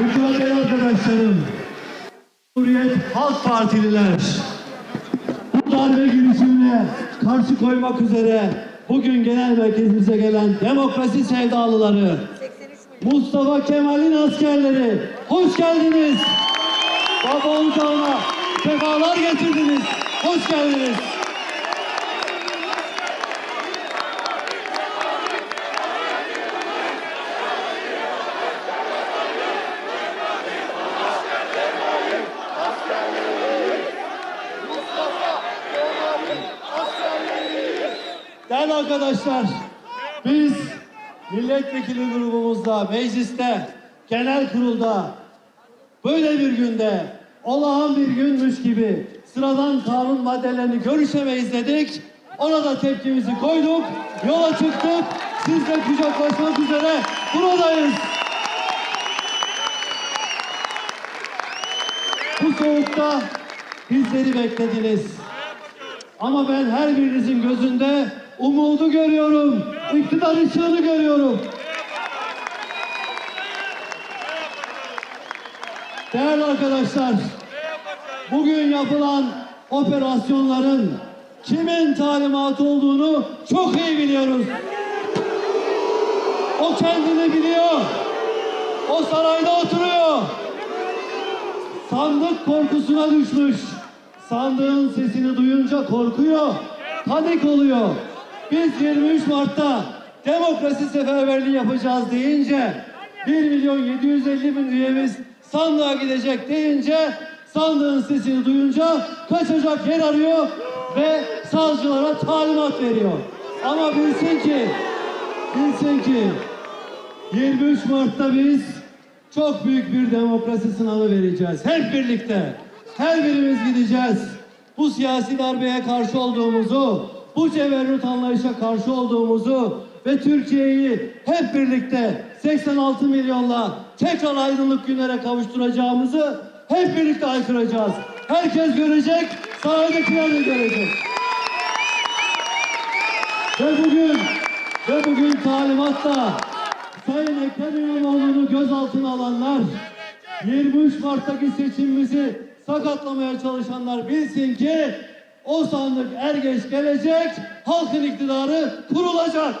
mücadele arkadaşlarım, Cumhuriyet Halk Partililer, bu darbe girişimine karşı koymak üzere bugün genel merkezimize gelen demokrasi sevdalıları, Mustafa Kemal'in askerleri, hoş geldiniz. Baba ocağına sefalar getirdiniz, hoş geldiniz. Arkadaşlar, biz milletvekili grubumuzda, mecliste, genel kurulda böyle bir günde olağan bir günmüş gibi sıradan kanun maddelerini görüşemeyiz dedik. Ona da tepkimizi koyduk, yola çıktık. Sizle kucaklaşmak üzere buradayız. Bu soğukta bizleri beklediniz. Ama ben her birinizin gözünde umudu görüyorum. İktidar ışığını görüyorum. Değerli arkadaşlar, bugün yapılan operasyonların kimin talimatı olduğunu çok iyi biliyoruz. O kendini biliyor. O sarayda oturuyor. Sandık korkusuna düşmüş. Sandığın sesini duyunca korkuyor. Panik oluyor. Biz 23 Mart'ta demokrasi seferberliği yapacağız deyince 1 milyon 750 bin üyemiz sandığa gidecek deyince sandığın sesini duyunca kaçacak yer arıyor ve savcılara talimat veriyor. Ama bilsin ki bilsin ki 23 Mart'ta biz çok büyük bir demokrasi sınavı vereceğiz. Hep birlikte. Her birimiz gideceğiz. Bu siyasi darbeye karşı olduğumuzu, bu ceberrut anlayışa karşı olduğumuzu ve Türkiye'yi hep birlikte 86 milyonla tekrar aydınlık günlere kavuşturacağımızı hep birlikte aykıracağız. Herkes görecek, sahadakiler de görecek. Ve bugün ve bugün talimatta Sayın Ekrem İmamoğlu'nu gözaltına alanlar 23 Mart'taki seçimimizi sakatlamaya çalışanlar bilsin ki o sandık er geç gelecek, halkın iktidarı kurulacak.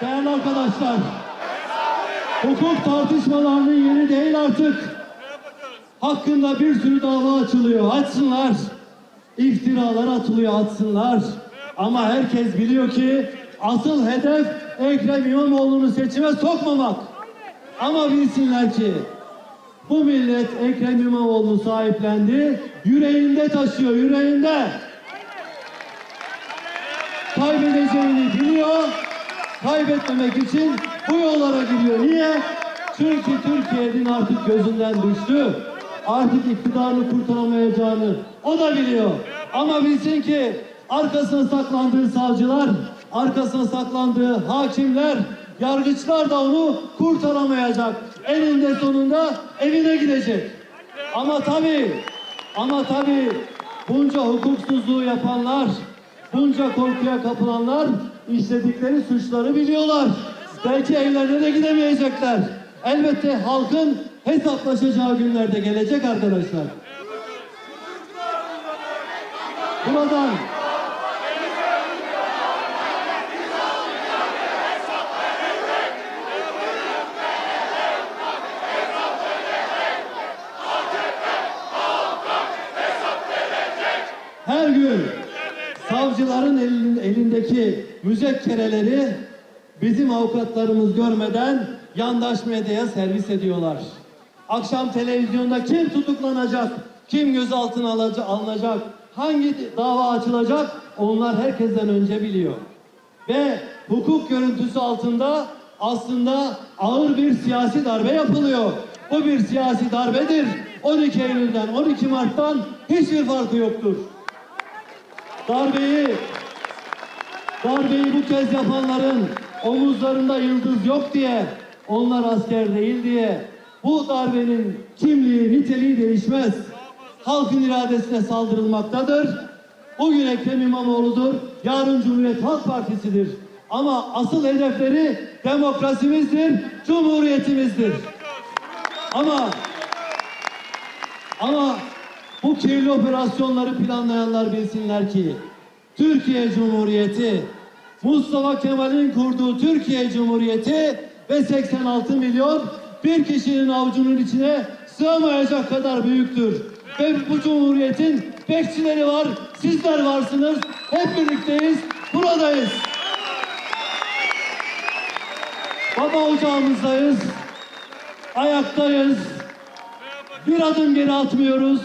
Değerli arkadaşlar, hukuk tartışmalarının yeri değil artık. Hakkında bir sürü dava açılıyor, açsınlar. İftiralar atılıyor, atsınlar. Ama herkes biliyor ki asıl hedef Ekrem İmamoğlu'nu seçime sokmamak. Ama bilsinler ki bu millet Ekrem İmamoğlu'nu sahiplendi, yüreğinde taşıyor, yüreğinde. Kaybedeceğini biliyor, kaybetmemek için bu yollara giriyor. Niye? Çünkü Türkiye'nin artık gözünden düştü. Artık iktidarını kurtaramayacağını o da biliyor. Ama bilsin ki arkasına saklandığı savcılar, arkasına saklandığı hakimler, yargıçlar da onu kurtaramayacak. Eninde sonunda evine gidecek. Ama tabii, ama tabii bunca hukuksuzluğu yapanlar, bunca korkuya kapılanlar işledikleri suçları biliyorlar. Belki evlerine de gidemeyecekler. Elbette halkın hesaplaşacağı günlerde gelecek arkadaşlar. Buradan her gün savcıların elin- elindeki müzekkereleri bizim avukatlarımız görmeden yandaş medyaya servis ediyorlar. Akşam televizyonda kim tutuklanacak, kim gözaltına alınacak, hangi dava açılacak onlar herkesten önce biliyor. Ve hukuk görüntüsü altında aslında ağır bir siyasi darbe yapılıyor. Bu bir siyasi darbedir. 12 Eylül'den 12 Mart'tan hiçbir farkı yoktur. Darbeyi darbeyi bu kez yapanların omuzlarında yıldız yok diye, onlar asker değil diye bu darbenin kimliği, niteliği değişmez. halkın iradesine saldırılmaktadır. Bugün Ekrem İmamoğlu'dur, yarın Cumhuriyet Halk Partisi'dir. Ama asıl hedefleri demokrasimizdir, cumhuriyetimizdir. Ama ama bu kirli operasyonları planlayanlar bilsinler ki Türkiye Cumhuriyeti, Mustafa Kemal'in kurduğu Türkiye Cumhuriyeti ve 86 milyon bir kişinin avucunun içine sığamayacak kadar büyüktür. Ve bu cumhuriyetin bekçileri var, sizler varsınız, hep birlikteyiz, buradayız. Baba ocağımızdayız, ayaktayız, bir adım geri atmıyoruz.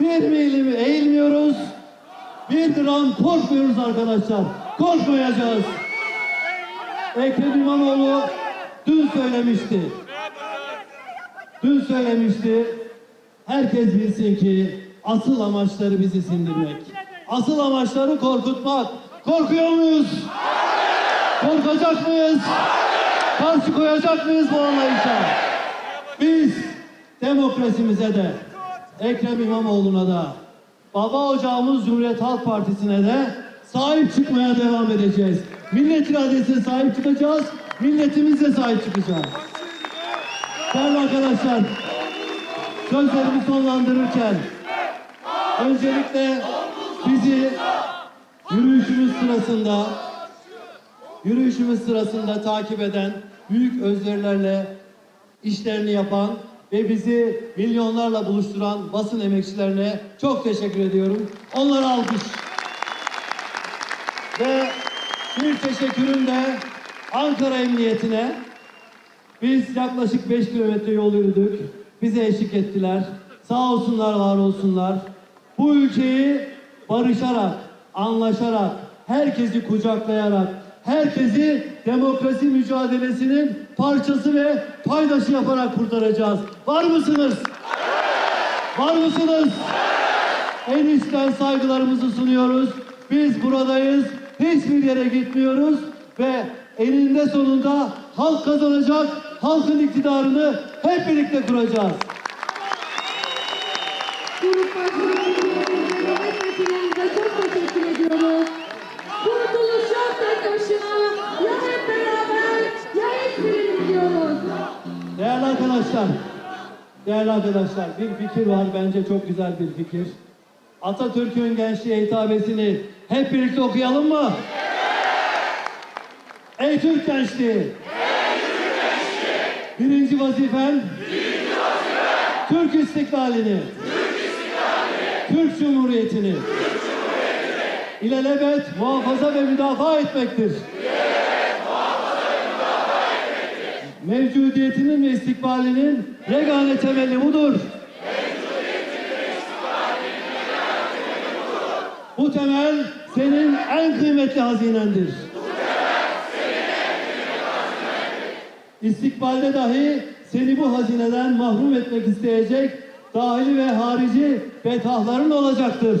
Bir milim eğilmiyoruz. Bir gram korkmuyoruz arkadaşlar. Korkmayacağız. Ekrem İmamoğlu dün söylemişti. Dün söylemişti. Herkes bilsin ki asıl amaçları bizi sindirmek. Asıl amaçları korkutmak. Korkuyor muyuz? Korkacak mıyız? Karşı koyacak mıyız bu anlayışa? Biz demokrasimize de, Ekrem İmamoğlu'na da, baba ocağımız Cumhuriyet Halk Partisi'ne de sahip çıkmaya devam edeceğiz. Millet iradesine sahip çıkacağız, milletimizle sahip çıkacağız. Değerli arkadaşlar, sözlerimi sonlandırırken öncelikle bizi yürüyüşümüz sırasında yürüyüşümüz sırasında takip eden, büyük özverilerle işlerini yapan ve bizi milyonlarla buluşturan basın emekçilerine çok teşekkür ediyorum. Onlara alkış. Ve bir teşekkürüm de Ankara Emniyetine. Biz yaklaşık 5 kilometre yol yürüdük. Bize eşlik ettiler. Sağ olsunlar, var olsunlar. Bu ülkeyi barışarak, anlaşarak, herkesi kucaklayarak, herkesi demokrasi mücadelesinin parçası ve paydaşı yaparak kurtaracağız. Var mısınız? Var mısınız? En içten saygılarımızı sunuyoruz. Biz buradayız. Hiçbir yere gitmiyoruz ve eninde sonunda halk kazanacak. Halkın iktidarını hep birlikte kuracağız. Grup milletvekillerimize çok teşekkür ediyoruz. Kurtuluş yok tek başına. Ya hep beraber ya hiçbirini diyoruz. Değerli arkadaşlar, değerli arkadaşlar bir fikir var bence çok güzel bir fikir. Atatürk'ün gençliğe hitabesini hep birlikte okuyalım mı? Ey Türk gençliği! Birinci vazifen, Türk istiklalini, Türk Cumhuriyeti'ni, ilelebet muhafaza ve müdafaa etmektir. Mevcudiyetinin ve istikbalinin yegane temeli budur. Bu temel senin en kıymetli hazinendir. İstikbalde dahi seni bu hazineden mahrum etmek isteyecek dahili ve harici betahların olacaktır.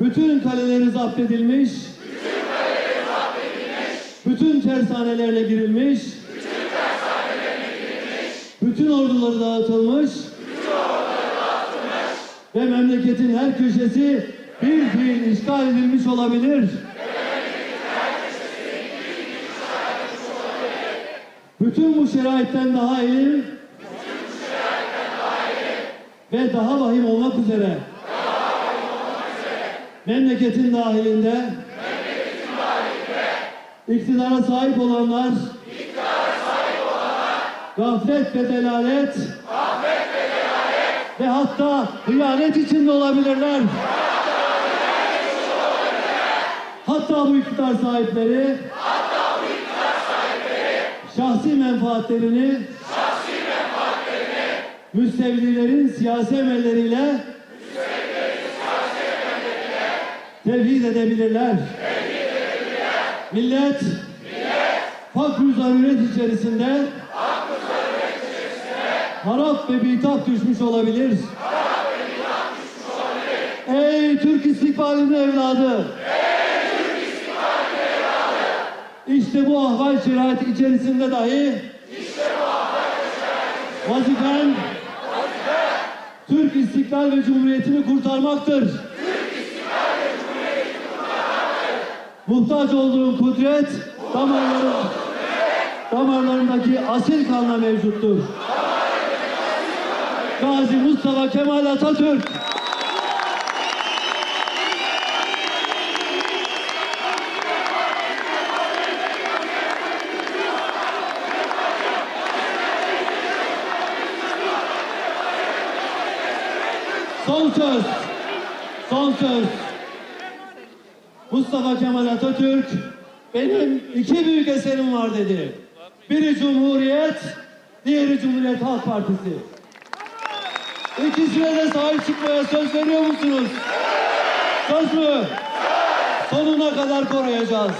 bütün kaleleri zapt edilmiş, bütün tersanelerle girilmiş, bütün orduları dağıtılmış, ve memleketin her köşesi bir fiil işgal edilmiş olabilir. Bütün bu şeraitten daha elim ve daha vahim olmak üzere memleketin dahilinde. İktidara sahip olanlar. Gaflet ve delalet. Ve hatta hıyanet içinde olabilirler. Hatta bu iktidar sahipleri. Şahsi menfaatlerini. Müstevlilerin siyasi emelleriyle tevhid edebilirler. Millet fakr zaruret içerisinde harap ve bitap düşmüş olabilir. Ey Türk istikbalinin evladı! İşte bu ahval şerait içerisinde dahi vazifen Türk istiklal ve cumhuriyetini kurtarmaktır. Muhtaç olduğun kudret damarların, damarlarındaki asil kanla mevcuttur. Gazi Mustafa Kemal Atatürk Son söz. Son söz. Mustafa Kemal Atatürk benim iki büyük eserim var dedi. Biri Cumhuriyet, diğeri Cumhuriyet Halk Partisi. İkisine de sahip çıkmaya söz veriyor musunuz? Söz mü? Sonuna kadar koruyacağız.